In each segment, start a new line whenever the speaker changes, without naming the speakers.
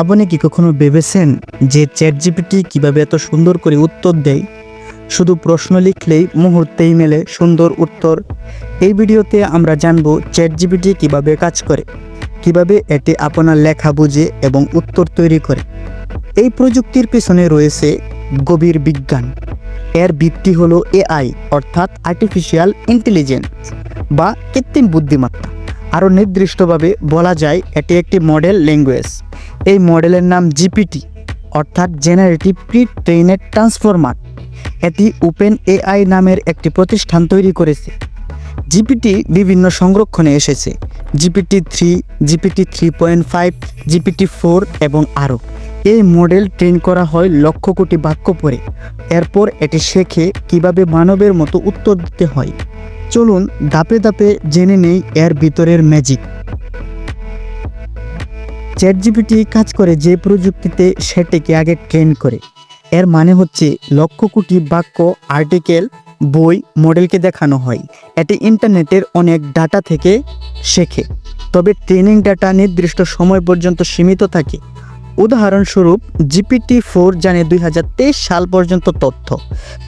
আপনি কি কখনো ভেবেছেন যে চ্যাট জিপিটি কীভাবে এত সুন্দর করে উত্তর দেয়? শুধু প্রশ্ন লিখলেই মুহূর্তেই মেলে সুন্দর উত্তর। এই ভিডিওতে আমরা জানব চ্যাট জিপিটি কীভাবে কাজ করে, কীভাবে এটি আপনার লেখা বুঝে এবং উত্তর তৈরি করে। এই প্রযুক্তির পেছনে রয়েছে গভীর বিজ্ঞান। এর ভিত্তি হলো এআই, অর্থাৎ আর্টিফিশিয়াল ইন্টেলিজেন্স বা কৃত্রিম বুদ্ধিমত্তা। আরও নির্দিষ্টভাবে বলা যায়, এটি একটি মডেল ল্যাঙ্গুয়েজ এই মডেলের নাম জিপিটি, অর্থাৎ জেনারেটিভ প্রি ট্রেনের ট্রান্সফরমার। এটি ওপেন এআই নামের একটি প্রতিষ্ঠান তৈরি করেছে। জিপিটি বিভিন্ন সংরক্ষণে এসেছে। GPT three GPT three point five, GPT four এবং আরও। এই মডেল ট্রেন করা হয় লক্ষ কোটি বাক্য পড়ে এরপর এটি শেখে কীভাবে মানবের মতো উত্তর দিতে হয়। চলুন ধাপে ধাপে জেনে নেই এর ভিতরের ম্যাজিক চ্যাট জিপিটি কাজ করে যে প্রযুক্তিতে সেটিকে আগে ট্রেন করে। এর মানে হচ্ছে লক্ষ কোটি বাক্য, আর্টিকেল, বই, মডেলকে দেখানো হয়। এটি ইন্টারনেটের অনেক ডাটা থেকে শেখে। তবে ট্রেনিং ডাটা নির্দিষ্ট সময় পর্যন্ত সীমিত থাকে। উদাহরণস্বরূপ, জিপিটি ফোর জানে দুই হাজার তেইশ সাল পর্যন্ত তথ্য।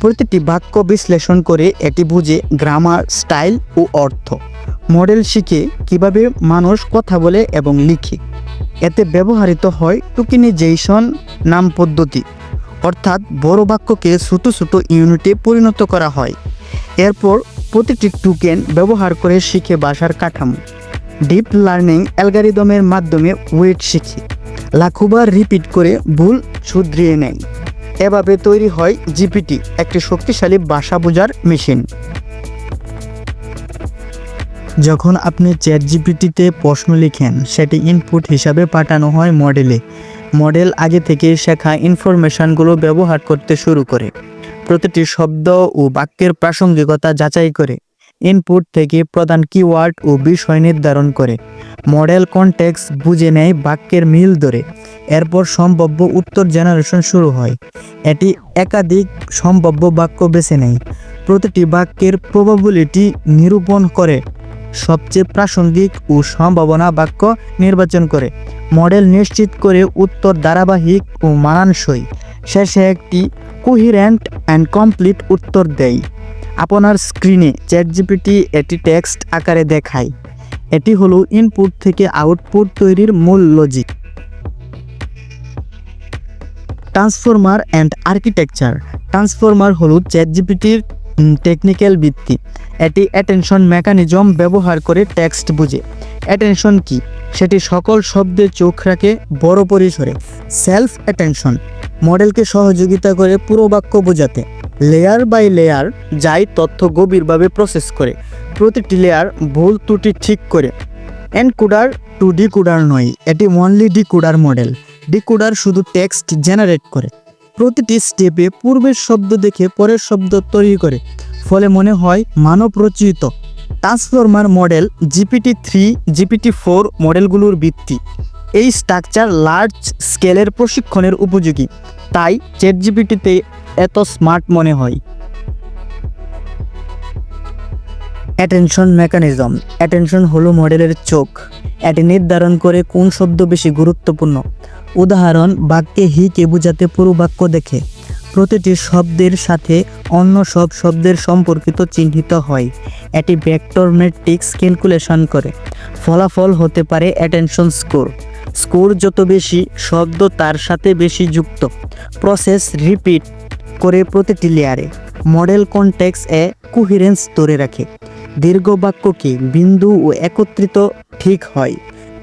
প্রতিটি বাক্য বিশ্লেষণ করে এটি বুঝে গ্রামার, স্টাইল ও অর্থ। মডেল শিখে কীভাবে মানুষ কথা বলে এবং লিখে। এতে ব্যবহৃত হয় টুকিনিজেশন নাম পদ্ধতি। অর্থাৎ বড় বাক্যকে ছোট ছোট ইউনিটে পরিণত করা হয়। এরপর প্রতিটি টুকেন ব্যবহার করে শিখে ভাষার কাঠামো। ডিপ লার্নিং অ্যালগারিদমের মাধ্যমে ওয়েট শিখে। লাখোবার রিপিট করে ভুল শুধরিয়ে নেয়। এভাবে তৈরি হয় জিপিটি, একটি শক্তিশালী ভাষা বোঝার মেশিন। যখন আপনি চ্যাট জিপিটিতে প্রশ্ন লিখেন, সেটি ইনপুট হিসাবে পাঠানো হয় মডেলে মডেল আগে থেকে শেখা ইনফরমেশনগুলো ব্যবহার করতে শুরু করে। প্রতিটি শব্দ ও বাক্যের প্রাসঙ্গিকতা যাচাই করে। ইনপুট থেকে প্রধান কিওয়ার্ড ও বিষয় নির্ধারণ করে। মডেল কনটেক্স বুঝে নেয় বাক্যের মিল ধরে। এরপর সম্ভাব্য উত্তর জেনারেশন শুরু হয়। এটি একাধিক সম্ভাব্য বাক্য বেছে নেয়। প্রতিটি বাক্যের প্রবাবিলিটি নিরূপণ করে। সবচেয়ে প্রাসঙ্গিক ও সম্ভাবনা বাক্য নির্বাচন করে। মডেল নিশ্চিত করে উত্তর ধারাবাহিক ও মানানসই। শেষে একটি কোহিরেন্ট অ্যান্ড কমপ্লিট উত্তর দেয় আপনার স্ক্রিনে চ্যাট জিপিটি এটি টেক্সট আকারে দেখায়। এটি হলো ইনপুট থেকে আউটপুট তৈরির মূল logic transformer and architecture transformer হলো চ্যাট জিপিটির টেকনিক্যাল ভিত্তি। এটি অ্যাটেনশন মেকানিজম ব্যবহার করে টেক্সট বুঝে। অ্যাটেনশন কি? সেটি সকল শব্দে চোখ রাখে বড় পরিসরে। সেলফ অ্যাটেনশন মডেলকে সহযোগিতা করে পুরো বাক্য বোঝাতে। লেয়ার বাই লেয়ার যাই তথ্য গভীরভাবে প্রসেস করে। প্রতিটি লেয়ার ভুল ত্রুটি ঠিক করে। এনকোডার টু ডিকোডার নয়, এটি ওনলি ডিকোডার মডেল ডিকোডার শুধু টেক্সট জেনারেট করে। প্রতিটি স্টেপে পূর্বের শব্দ দেখে পরের শব্দ তৈরি করে। ফলে মনে হয় মানব রচিত। Transformer model GPT three, GPT four মডেলগুলোর ভিত্তি। এই স্ট্রাকচার লার্জ স্কেলের প্রশিক্ষণের উপযোগী। তাই চেট জিপিটিতে এত স্মার্ট মনে হয়। অ্যাটেনশন মেকানিজম অ্যাটেনশন হলো মডেলের চোখ। এটি নির্ধারণ করে কোন শব্দ বেশি গুরুত্বপূর্ণ। উদাহরণ, বাক্যে হিকে বোঝাতে পুরো বাক্য দেখে। প্রতিটি শব্দের সাথে অন্য সব শব্দের সম্পর্কিত চিহ্নিত হয়। এটি ভেক্টর ক্যালকুলেশন করে। ফলাফল হতে পারে অ্যাটেনশন স্কোর স্কোর যত বেশি, শব্দ তার সাথে বেশি যুক্ত। প্রসেস রিপিট করে প্রতিটি লেয়ারে মডেল কনটেক্স এ কুহিরেন্স ধরে রাখে। দীর্ঘ বাক্যকে বিন্দু ও একত্রিত ঠিক হয়?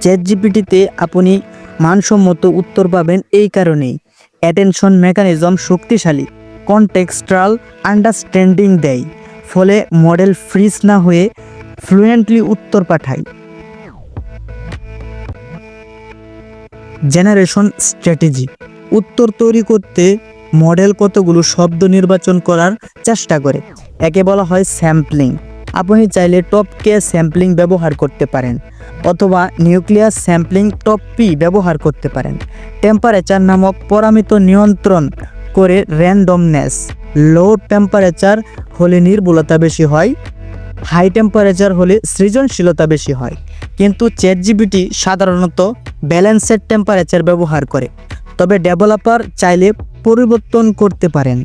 চ্যাট জিপিটিতে আপনি মানসম্মত উত্তর পাবেন এই কারণেই। অ্যাটেনশন মেকানিজম শক্তিশালী। কনটেক্সট্রাল আন্ডারস্ট্যান্ডিং দেয়। ফলে মডেল ফ্রিজ না হয়ে ফ্লুয়েন্টলি উত্তর পাঠায়। Generation strategy. উত্তর তৈরি করতে মডেল কতগুলো শব্দ নির্বাচন করার চেষ্টা করে? একে বলা হয় স্যাম্পলিং। আপনি চাইলে টপ কে স্যাম্পলিং ব্যবহার করতে পারেন অথবা নিউক্লিয়াস স্যাম্পলিং টপ পি ব্যবহার করতে পারেন। টেম্পারেচার নামক পরামিত নিয়ন্ত্রণ করে র্যান্ডমনেস লো টেম্পারেচার হলে নির্ভুলতা বেশি হয় হাই টেম্পারেচার হলে সৃজনশীলতা বেশি হয়। কিন্তু চ্যাট জিপিটি সাধারণত ব্যালেন্সের টেম্পারেচার ব্যবহার করে। তবে ডেভেলপার চাইলে পরিবর্তন করতে পারেন।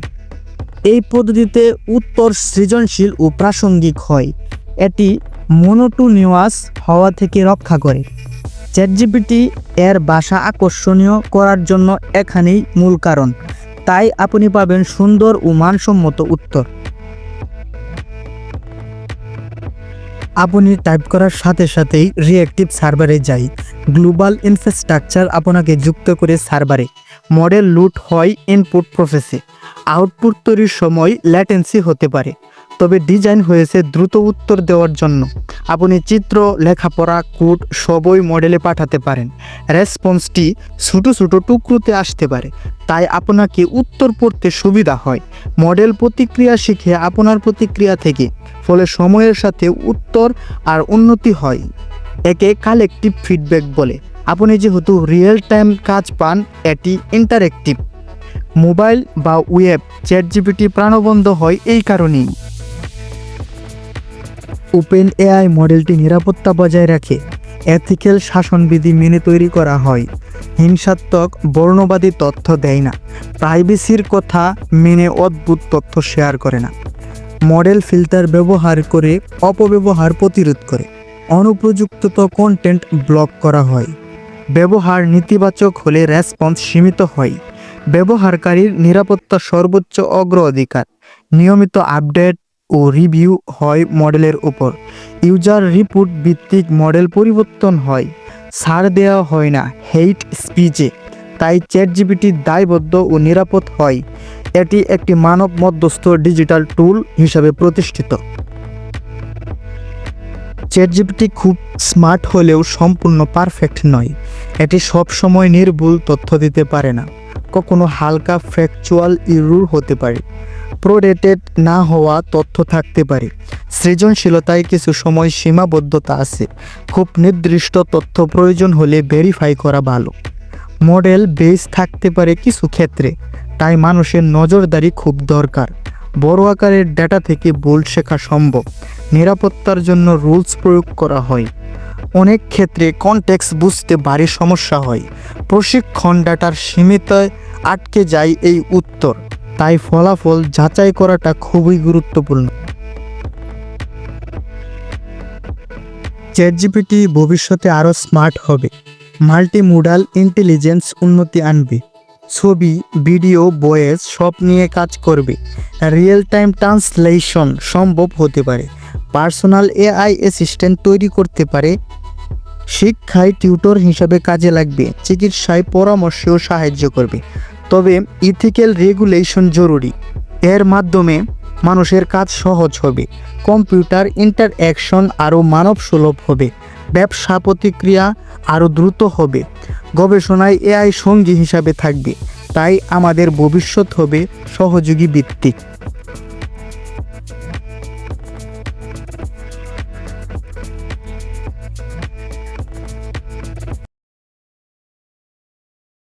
এই পদ্ধতিতে উত্তর সৃজনশীল ও প্রাসঙ্গিক হয়। এটি মনোটোনিয়াস হওয়া থেকে রক্ষা করে। চ্যাটজিপিটি এর ভাষা আকর্ষণীয় করার জন্য এখানেই মূল কারণ। তাই আপনি পাবেন সুন্দর ও মানসম্মত উত্তর। আপনি টাইপ করার সাথে সাথেই রিয়েক্টিভ সার্ভারে যাই। গ্লোবাল ইনফ্রাস্ট্রাকচার আপনাকে যুক্ত করে সার্ভারে মডেল লুট হয় ইনপুট প্রসেসে। আউটপুট তৈরির সময় ল্যাটেন্সি হতে পারে, তবে ডিজাইন হয়েছে দ্রুত উত্তর দেওয়ার জন্য। আপনি চিত্র, লেখাপড়া, কোড সবই মডেলে পাঠাতে পারেন। রেসপন্সটি ছোটো ছোটো টুকরোতে আসতে পারে, তাই আপনাকে উত্তর পড়তে সুবিধা হয়। মডেল প্রতিক্রিয়া শিখে আপনার প্রতিক্রিয়া থেকে, ফলে সময়ের সাথে উত্তর আর উন্নতি হয়। একে কালেকটিভ ফিডব্যাক বলে। আপনি যেহেতু রিয়েল টাইম কাজ পান, এটি ইন্টারেক্টিভ মোবাইল বা ওয়েব চ্যাট জিপিটি প্রাণবন্ধ হয় এই কারণেই। ওপেন এআই মডেলটি নিরাপত্তা বজায় রাখে। এথিক্যাল শাসনবিধি মেনে তৈরি করা হয়। হিংসাত্মক, বর্ণবাদী তথ্য দেয় না। প্রাইভেসির কথা মেনে অদ্ভুত তথ্য শেয়ার করে না। মডেল ফিল্টার ব্যবহার করে অপব্যবহার প্রতিরোধ করে। অনুপযুক্ত কন্টেন্ট ব্লক করা হয়। ব্যবহার নেতিবাচক হলে রেসপন্স সীমিত হয়। ব্যবহারকারীর নিরাপত্তা সর্বোচ্চ অগ্রাধিকার। নিয়মিত আপডেট ও রিভিউ হয় মডেলের উপর। ইউজার রিপোর্ট ভিত্তিক মডেল পরিবর্তন হয়। ছাড় দেওয়া হয় না হেইট স্পিচে, তাই চ্যাট জিপিটি দায়বদ্ধ ও নিরাপদ হয়। এটি একটি মানব মধ্যস্থ ডিজিটাল টুল হিসাবে প্রতিষ্ঠিত। চ্যাট জিপিটি খুব স্মার্ট হলেও সম্পূর্ণ পারফেক্ট নয়। এটি সবসময় নির্ভুল তথ্য দিতে পারে না। কখনো হালকা ফ্র্যাকচুয়াল ইরুর হতে পারে। প্রোডেটেড না হওয়া তথ্য থাকতে পারে। সৃজনশীলতায় কিছু সময় সীমাবদ্ধতা আছে। খুব নির্দিষ্ট তথ্য প্রয়োজন হলে ভেরিফাই করা ভালো। মডেল বেস থাকতে পারে কিছু ক্ষেত্রে। তাই মানুষের নজরদারি খুব দরকার। বড় আকারের ডেটা থেকে ভুল শেখা সম্ভব। নিরাপত্তার জন্য রুলস প্রয়োগ করা হয়। অনেক ক্ষেত্রে কনটেক্স বুঝতে ভারী সমস্যা হয়। প্রশিক্ষণ ডাটার সীমিত আটকে যায় এই উত্তর। তাই ফলাফল যাচাই করাটা খুবই গুরুত্বপূর্ণ। চ্যাটজিপিটি ভবিষ্যতে আরও স্মার্ট হবে। মাল্টিমোডাল ইন্টেলিজেন্স উন্নতি আনবে। ছবি, ভিডিও বয়েস সব নিয়ে কাজ করবে। রিয়েল টাইম ট্রান্সলেশন সম্ভব হতে পারে। পার্সোনাল এআই অ্যাসিস্ট্যান্ট তৈরি করতে পারে। শিক্ষায় টিউটর হিসাবে কাজে লাগবে। চিকিৎসায় পরামর্শেও সাহায্য করবে। তবে ইথিক্যাল রেগুলেশন জরুরি। এর মাধ্যমে মানুষের কাজ সহজ হবে। কম্পিউটার ইন্টারঅ্যাকশন আরও মানব সুলভ হবে। ব্যবসা প্রতিক্রিয়া আরও দ্রুত হবে। গবেষণায় এআই সঙ্গী হিসাবে থাকবে। তাই আমাদের ভবিষ্যৎ হবে সহযোগী ভিত্তিক।